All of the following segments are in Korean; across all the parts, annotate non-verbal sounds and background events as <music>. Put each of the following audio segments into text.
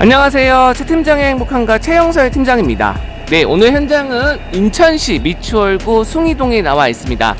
안녕하세요. 최 팀장의 행복한가 최영설 팀장입니다. 네, 오늘 현장은 인천시 미추홀구 숭이동에 나와 있습니다.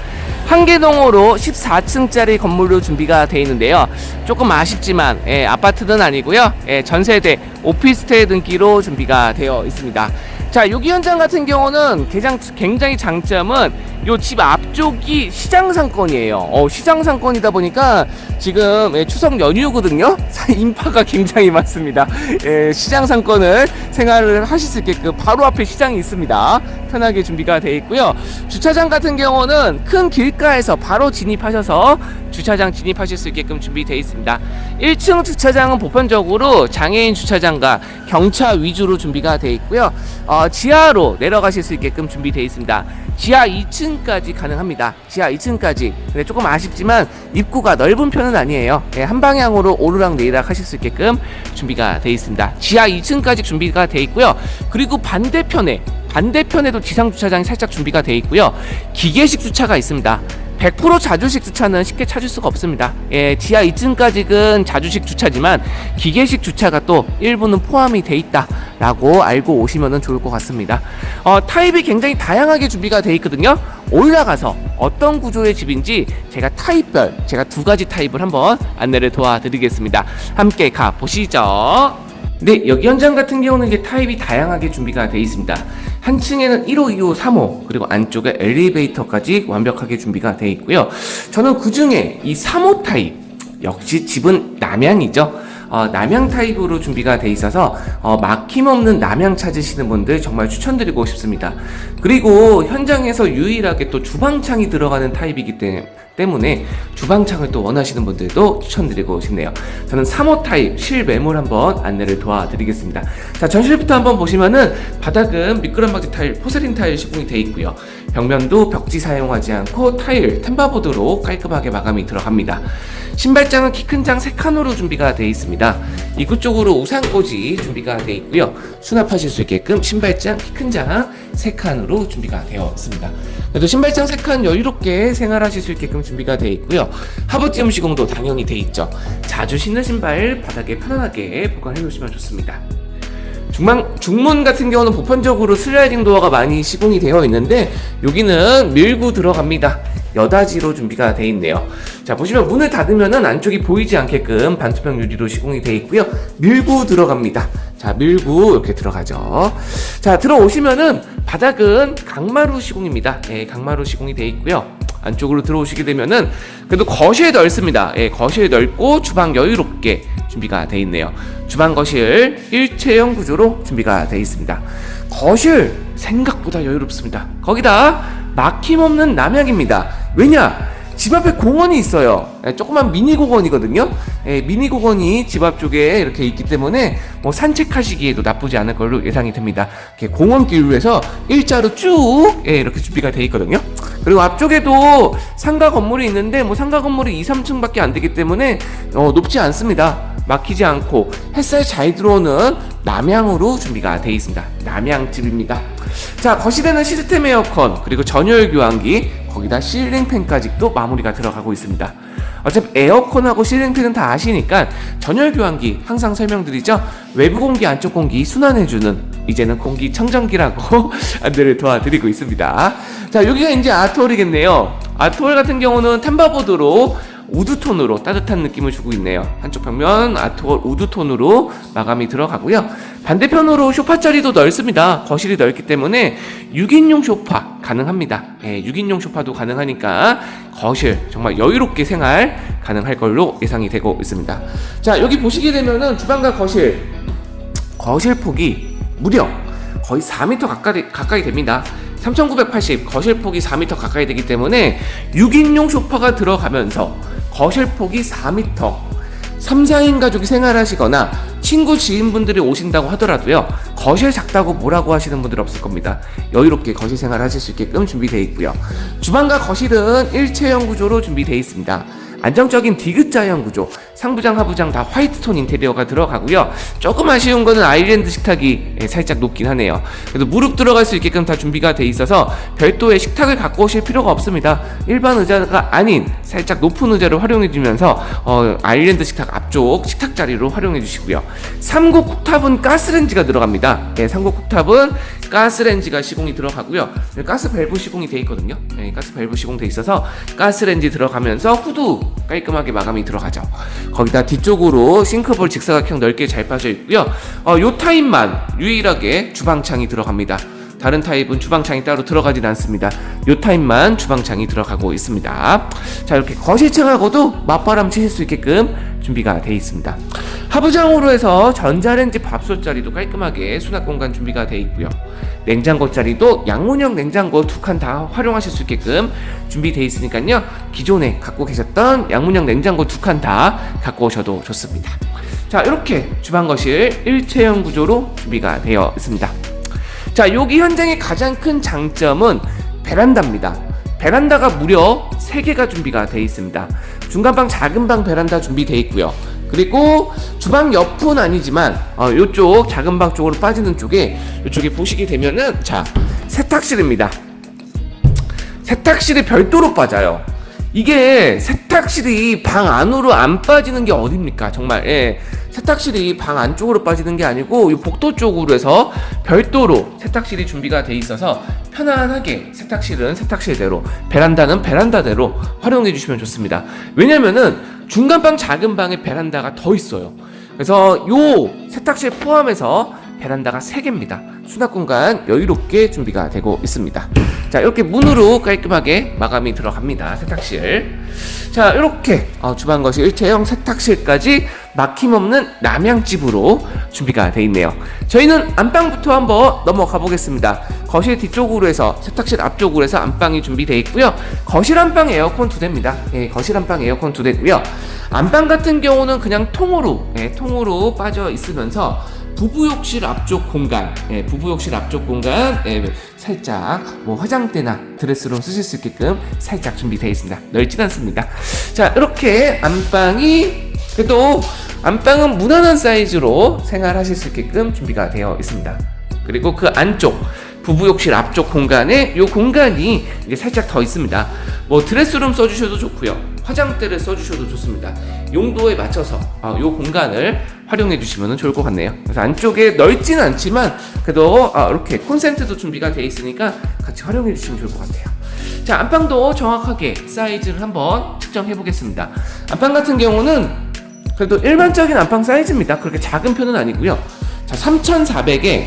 한계동으로 14층짜리 건물로 준비가 되어 있는데요. 조금 아쉽지만 예, 아파트는 아니고요. 예, 전세대 오피스텔 등기로 준비가 되어 있습니다. 자, 여기 현장 같은 경우는 굉장히, 굉장히 장점은 요 집 앞쪽이 시장 상권이에요. 어, 시장 상권이다 보니까 지금 예, 추석 연휴거든요. <laughs> 인파가 굉장히 많습니다. 예, 시장 상권을 생활을 하실 수 있게끔 바로 앞에 시장이 있습니다. 편하게 준비가 되어 있고요. 주차장 같은 경우는 큰 길가에서 바로 진입하셔서 주차장 진입하실 수 있게끔 준비되어 있습니다. 1층 주차장은 보편적으로 장애인 주차장과 경차 위주로 준비가 되어 있고요. 어, 지하로 내려가실 수 있게끔 준비되어 있습니다. 지하 2층까지 가능합니다. 지하 2층까지. 근데 조금 아쉽지만 입구가 넓은 편은 아니에요. 예, 한 방향으로 오르락 내리락 하실 수 있게끔 준비가 되어 있습니다. 지하 2층까지 준비가 되어 있고요. 그리고 반대편에 반대편에도 지상 주차장이 살짝 준비가 되어 있고요. 기계식 주차가 있습니다. 100% 자주식 주차는 쉽게 찾을 수가 없습니다. 예, 지하 2층까지는 자주식 주차지만 기계식 주차가 또 일부는 포함이 돼 있다라고 알고 오시면 좋을 것 같습니다. 어, 타입이 굉장히 다양하게 준비가 돼 있거든요. 올라가서 어떤 구조의 집인지 제가 타입별 제가 두 가지 타입을 한번 안내를 도와드리겠습니다. 함께 가 보시죠. 네, 여기 현장 같은 경우는 이제 타입이 다양하게 준비가 되어 있습니다. 한 층에는 1호, 2호, 3호, 그리고 안쪽에 엘리베이터까지 완벽하게 준비가 되어 있고요. 저는 그 중에 이 3호 타입, 역시 집은 남양이죠. 어, 남양 타입으로 준비가 돼 있어서 어, 막힘없는 남양 찾으시는 분들 정말 추천드리고 싶습니다. 그리고 현장에서 유일하게 또 주방창이 들어가는 타입이기 때문에 때문에 주방창을 또 원하시는 분들도 추천드리고 싶네요. 저는 3호 타입 실매물 한번 안내를 도와드리겠습니다. 자, 전실부터 한번 보시면은 바닥은 미끄럼박지 타일, 포세린 타일 시공이 되어 있고요. 벽면도 벽지 사용하지 않고 타일, 템바보드로 깔끔하게 마감이 들어갑니다. 신발장은 키 큰 장 3칸으로 준비가 되어 있습니다. 입구 쪽으로 우산꽂이 준비가 되어 있고요. 수납하실 수 있게끔 신발장 키 큰 장 3칸으로 준비가 되어 있습니다. 그래도 신발장 3칸 여유롭게 생활하실 수 있게끔 준비가 되어 있고요. 하부티움 시공도 당연히 되어 있죠. 자주 신는 신발 바닥에 편안하게 보관해 놓으시면 좋습니다. 중망, 중문 같은 경우는 보편적으로 슬라이딩 도어가 많이 시공이 되어 있는데 여기는 밀고 들어갑니다. 여다지로 준비가 되어 있네요. 자 보시면 문을 닫으면은 안쪽이 보이지 않게끔 반투명 유리로 시공이 되어 있고요. 밀고 들어갑니다. 자 밀고 이렇게 들어가죠. 자 들어오시면은 바닥은 강마루 시공입니다. 예, 강마루 시공이 되어 있고요. 안쪽으로 들어오시게 되면은 그래도 거실 넓습니다. 예, 거실 넓고 주방 여유롭게 준비가 되어 있네요. 주방 거실 일체형 구조로 준비가 되어 있습니다. 거실 생각보다 여유롭습니다. 거기다 막힘없는 남양입니다. 왜냐? 집 앞에 공원이 있어요. 예, 조그만 미니 공원이거든요. 예, 미니 공원이 집 앞쪽에 이렇게 있기 때문에 뭐 산책하시기에도 나쁘지 않을 걸로 예상이 됩니다. 이렇게 공원길로 해서 일자로 쭉 예, 이렇게 준비가 되어 있거든요. 그리고 앞쪽에도 상가 건물이 있는데 뭐 상가 건물이 2, 3층밖에 안 되기 때문에 어, 높지 않습니다. 막히지 않고 햇살 잘 들어오는 남향으로 준비가 되어 있습니다. 남향집입니다. 자 거실에는 시스템 에어컨 그리고 전열 교환기 거기다 실링팬까지 또 마무리가 들어가고 있습니다. 어차피 에어컨하고 실링팬은 다 아시니까 전열 교환기 항상 설명드리죠. 외부 공기 안쪽 공기 순환해주는 이제는 공기 청정기라고 <laughs> 안내를 도와드리고 있습니다. 자 여기가 이제 아트홀이겠네요. 아트홀 같은 경우는 템바보드로 우드톤으로 따뜻한 느낌을 주고 있네요. 한쪽 벽면 아트월 우드톤으로 마감이 들어가고요. 반대편으로 소파 자리도 넓습니다. 거실이 넓기 때문에 6인용 소파 가능합니다. 예, 6인용 소파도 가능하니까 거실 정말 여유롭게 생활 가능할 걸로 예상이 되고 있습니다. 자, 여기 보시게 되면은 주방과 거실 거실 폭이 무려 거의 4m 가까이, 가까이 됩니다. 3980 거실 폭이 4m 가까이 되기 때문에 6인용 소파가 들어가면서 거실 폭이 4m 3, 4인 가족이 생활하시거나 친구 지인분들이 오신다고 하더라도요 거실 작다고 뭐라고 하시는 분들 없을 겁니다. 여유롭게 거실 생활 하실 수 있게끔 준비되어 있고요. 주방과 거실은 일체형 구조로 준비되어 있습니다 안정적인 디귿자형 구조, 상부장, 하부장 다 화이트톤 인테리어가 들어가고요. 조금 아쉬운 거는 아일랜드 식탁이 예, 살짝 높긴 하네요. 그래도 무릎 들어갈 수 있게끔 다 준비가 돼 있어서 별도의 식탁을 갖고 오실 필요가 없습니다. 일반 의자가 아닌 살짝 높은 의자를 활용해 주면서 어, 아일랜드 식탁 앞쪽 식탁 자리로 활용해 주시고요. 삼국 쿡탑은 가스렌지가 들어갑니다. 예, 삼국 쿡탑은 가스렌지가 시공이 들어가고요. 가스 밸브 시공이 돼 있거든요. 예, 가스 밸브 시공 돼 있어서 가스렌지 들어가면서 후드 깔끔하게 마감이 들어가죠. 거기다 뒤쪽으로 싱크볼 직사각형 넓게 잘 빠져 있고요. 어, 요 타입만 유일하게 주방창이 들어갑니다. 다른 타입은 주방창이 따로 들어가진 않습니다. 요 타입만 주방창이 들어가고 있습니다. 자 이렇게 거실층하고도 맞바람 치실 수 있게끔 준비가 되어 있습니다. 하부장으로 해서 전자레인지 밥솥 자리도 깔끔하게 수납 공간 준비가 되어 있고요. 냉장고 자리도 양문형 냉장고 두 칸 다 활용하실 수 있게끔 준비되어 있으니까요. 기존에 갖고 계셨던 양문형 냉장고 두 칸 다 갖고 오셔도 좋습니다. 자 이렇게 주방 거실 일체형 구조로 준비가 되어 있습니다. 자, 여기 현장의 가장 큰 장점은 베란다입니다. 베란다가 무려 3개가 준비가 되어 있습니다. 중간방 작은 방 베란다 준비되어 있고요. 그리고 주방 옆은 아니지만 어, 이쪽 작은 방 쪽으로 빠지는 쪽에 이쪽에 보시게 되면은 자 세탁실입니다. 세탁실이 별도로 빠져요. 이게 세탁실이 방 안으로 안 빠지는 게 어딥니까? 정말 예. 세탁실이 방 안쪽으로 빠지는 게 아니고 이 복도 쪽으로 해서 별도로 세탁실이 준비가 돼 있어서 편안하게 세탁실은 세탁실대로 베란다는 베란다대로 활용해 주시면 좋습니다. 왜냐면은 중간방 작은 방에 베란다가 더 있어요. 그래서 요 세탁실 포함해서 베란다가 3개입니다. 수납 공간 여유롭게 준비가 되고 있습니다. 자, 이렇게 문으로 깔끔하게 마감이 들어갑니다. 세탁실. 자, 이렇게 어, 주방 거실 일체형 세탁실까지 막힘없는 남양집으로 준비가 되어 있네요. 저희는 안방부터 한번 넘어가 보겠습니다. 거실 뒤쪽으로 해서 세탁실 앞쪽으로 해서 안방이 준비되어 있고요. 거실 안방 에어컨 두 대입니다. 예, 거실 안방 에어컨 두 대고요. 안방 같은 경우는 그냥 통으로 예, 통으로 빠져 있으면서 부부욕실 앞쪽 공간, 예, 부부욕실 앞쪽 공간, 예, 살짝 뭐 화장대나 드레스룸 쓰실 수 있게끔 살짝 준비되어 있습니다. 넓진 않습니다. 자, 이렇게 안방이 그래도 안방은 무난한 사이즈로 생활하실 수 있게끔 준비가 되어 있습니다. 그리고 그 안쪽 부부욕실 앞쪽 공간에 이 공간이 이제 살짝 더 있습니다. 뭐 드레스룸 써주셔도 좋고요. 화장대를 써주셔도 좋습니다. 용도에 맞춰서 이 공간을 활용해 주시면 좋을 것 같네요. 그래서 안쪽에 넓지는 않지만 그래도 아, 이렇게 콘센트도 준비가 되어 있으니까 같이 활용해 주시면 좋을 것 같아요. 자 안방도 정확하게 사이즈를 한번 측정해 보겠습니다. 안방 같은 경우는 그래도 일반적인 안방 사이즈입니다. 그렇게 작은 편은 아니고요. 자 3,400에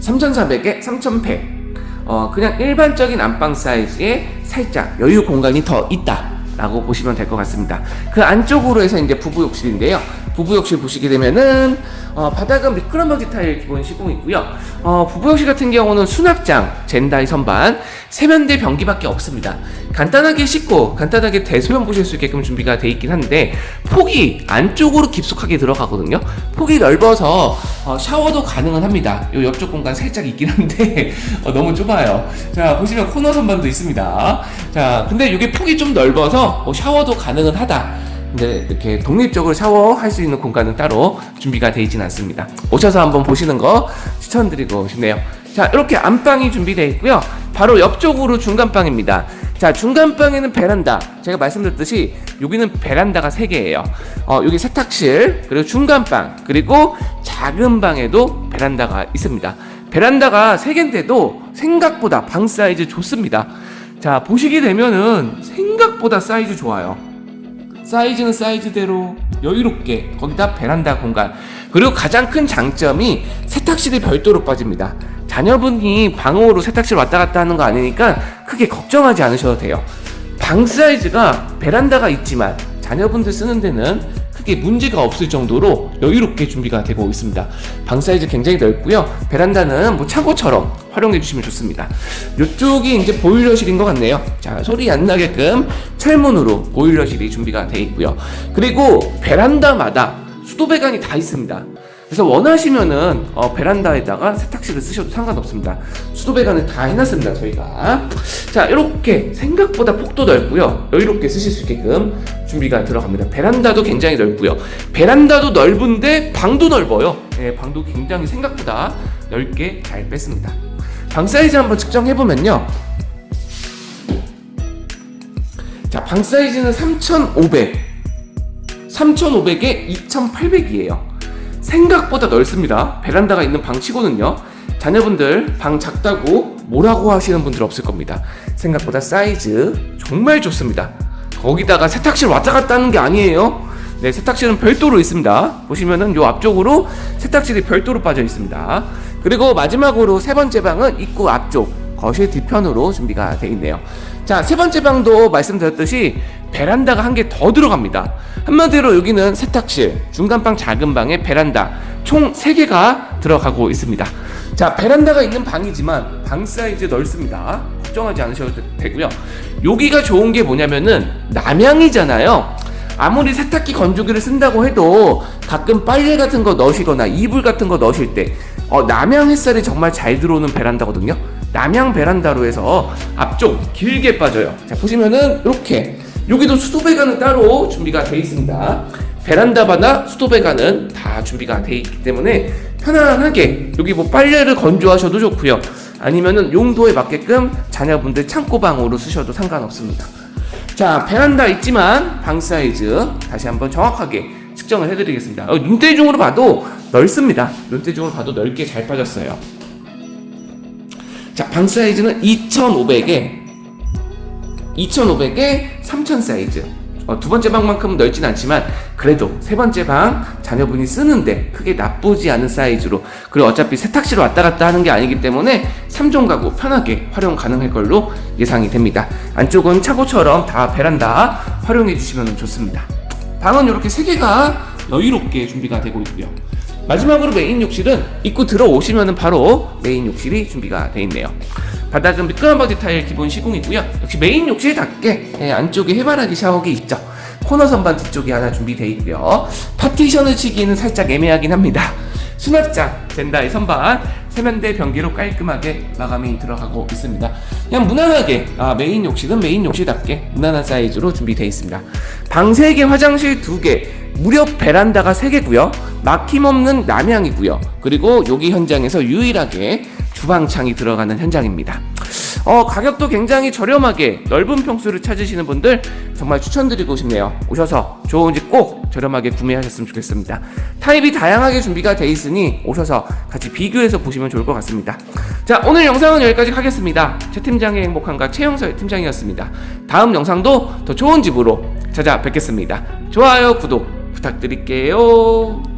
3,400에 3,100. 어, 그냥 일반적인 안방 사이즈에 살짝 여유 공간이 더 있다 라고 보시면 될 것 같습니다. 그 안쪽으로 해서 이제 부부 욕실인데요. 부부 욕실 보시게 되면은 어, 바닥은 미끄럼 방지 타일 기본 시공이고요. 어, 부부 욕실 같은 경우는 수납장, 젠다이 선반, 세면대 변기밖에 없습니다. 간단하게 씻고 간단하게 대소변 보실 수 있게끔 준비가 돼 있긴 한데 폭이 안쪽으로 깊숙하게 들어가거든요. 폭이 넓어서 어, 샤워도 가능은 합니다. 요 옆쪽 공간 살짝 있긴 한데 <laughs> 어, 너무 좁아요. 자 보시면 코너 선반도 있습니다. 자 근데 이게 폭이 좀 넓어서 뭐 샤워도 가능은 하다. 근데 이렇게 독립적으로 샤워할 수 있는 공간은 따로 준비가 되어 있진 않습니다. 오셔서 한번 보시는 거 추천드리고 싶네요. 자, 이렇게 안방이 준비되어 있고요. 바로 옆쪽으로 중간방입니다. 자, 중간방에는 베란다. 제가 말씀드렸듯이 여기는 베란다가 3개예요. 어, 여기 세탁실, 그리고 중간방, 그리고 작은 방에도 베란다가 있습니다. 베란다가 3개인데도 생각보다 방 사이즈 좋습니다. 자, 보시게 되면은 생각보다 사이즈 좋아요. 사이즈는 사이즈대로 여유롭게 거기다 베란다 공간. 그리고 가장 큰 장점이 세탁실이 별도로 빠집니다. 자녀분이 방으로 세탁실 왔다 갔다 하는 거 아니니까 크게 걱정하지 않으셔도 돼요. 방 사이즈가 베란다가 있지만 자녀분들 쓰는 데는 크게 문제가 없을 정도로 여유롭게 준비가 되고 있습니다. 방 사이즈 굉장히 넓고요. 베란다는 뭐 창고처럼 활용해 주시면 좋습니다. 이쪽이 이제 보일러실인 것 같네요. 자, 소리 안 나게끔 철문으로 보일러실이 준비가 되어 있고요. 그리고 베란다마다 수도 배관이 다 있습니다. 그래서 원하시면은 어, 베란다에다가 세탁실을 쓰셔도 상관없습니다. 수도 배관을 다 해놨습니다 저희가. 자 이렇게 생각보다 폭도 넓고요. 여유롭게 쓰실 수 있게끔 준비가 들어갑니다. 베란다도 굉장히 넓고요. 베란다도 넓은데 방도 넓어요. 예, 방도 굉장히 생각보다 넓게 잘 뺐습니다. 방 사이즈 한번 측정해 보면요. 자, 방 사이즈는 3,500. 3,500에 2,800이에요. 생각보다 넓습니다. 베란다가 있는 방 치고는요. 자녀분들 방 작다고 뭐라고 하시는 분들 없을 겁니다. 생각보다 사이즈 정말 좋습니다. 거기다가 세탁실 왔다 갔다 하는 게 아니에요. 네, 세탁실은 별도로 있습니다. 보시면은 요 앞쪽으로 세탁실이 별도로 빠져 있습니다. 그리고 마지막으로 세 번째 방은 입구 앞쪽 거실 뒤편으로 준비가 되어 있네요. 자, 세 번째 방도 말씀드렸듯이 베란다가 한 개 더 들어갑니다. 한마디로 여기는 세탁실, 중간방 작은 방에 베란다 총 3개가 들어가고 있습니다. 자, 베란다가 있는 방이지만 방 사이즈 넓습니다. 걱정하지 않으셔도 되고요. 여기가 좋은 게 뭐냐면은 남향이잖아요. 아무리 세탁기 건조기를 쓴다고 해도 가끔 빨래 같은 거 넣으시거나 이불 같은 거 넣으실 때 어, 남향 햇살이 정말 잘 들어오는 베란다거든요. 남향 베란다로 해서 앞쪽 길게 빠져요. 자 보시면은 이렇게 여기도 수도 배관은 따로 준비가 되어 있습니다. 베란다바나 수도 배관은 다 준비가 되어 있기 때문에 편안하게 여기 뭐 빨래를 건조하셔도 좋고요. 아니면은 용도에 맞게끔 자녀분들 창고방으로 쓰셔도 상관없습니다. 자 베란다 있지만 방 사이즈 다시 한번 정확하게 측정을 해드리겠습니다. 어, 눈대중으로 봐도 넓습니다. 눈대중으로 봐도 넓게 잘 빠졌어요. 자, 방 사이즈는 2,500에 2,500에 3,000 사이즈. 어, 두 번째 방만큼은 넓진 않지만 그래도 세 번째 방 자녀분이 쓰는데 크게 나쁘지 않은 사이즈로 그리고 어차피 세탁실 왔다 갔다 하는 게 아니기 때문에 3종 가구 편하게 활용 가능할 걸로 예상이 됩니다. 안쪽은 차고처럼 다 베란다 활용해 주시면 좋습니다. 방은 이렇게 세 개가 여유롭게 준비가 되고 있고요. 마지막으로 메인 욕실은 입구 들어오시면 바로 메인 욕실이 준비가 되어 있네요. 바닥은 미끄럼 바디 타일 기본 시공이고요. 역시 메인 욕실답게 예, 안쪽에 해바라기 샤워기 있죠. 코너 선반 뒤쪽에 하나 준비되어 있고요. 파티션을 치기는 살짝 애매하긴 합니다. 수납장, 젠다의 선반, 세면대 변기로 깔끔하게 마감이 들어가고 있습니다. 그냥 무난하게 아, 메인 욕실은 메인 욕실답게 무난한 사이즈로 준비되어 있습니다. 방 3개, 화장실 2개, 무려 베란다가 3개고요. 막힘없는 남향이고요. 그리고 여기 현장에서 유일하게 주방창이 들어가는 현장입니다. 어, 가격도 굉장히 저렴하게 넓은 평수를 찾으시는 분들 정말 추천드리고 싶네요. 오셔서 좋은 집 꼭 저렴하게 구매하셨으면 좋겠습니다. 타입이 다양하게 준비가 돼 있으니 오셔서 같이 비교해서 보시면 좋을 것 같습니다. 자, 오늘 영상은 여기까지 하겠습니다. 최 팀장의 행복한가 최영서의 팀장이었습니다. 다음 영상도 더 좋은 집으로 찾아뵙겠습니다. 좋아요, 구독 부탁드릴게요.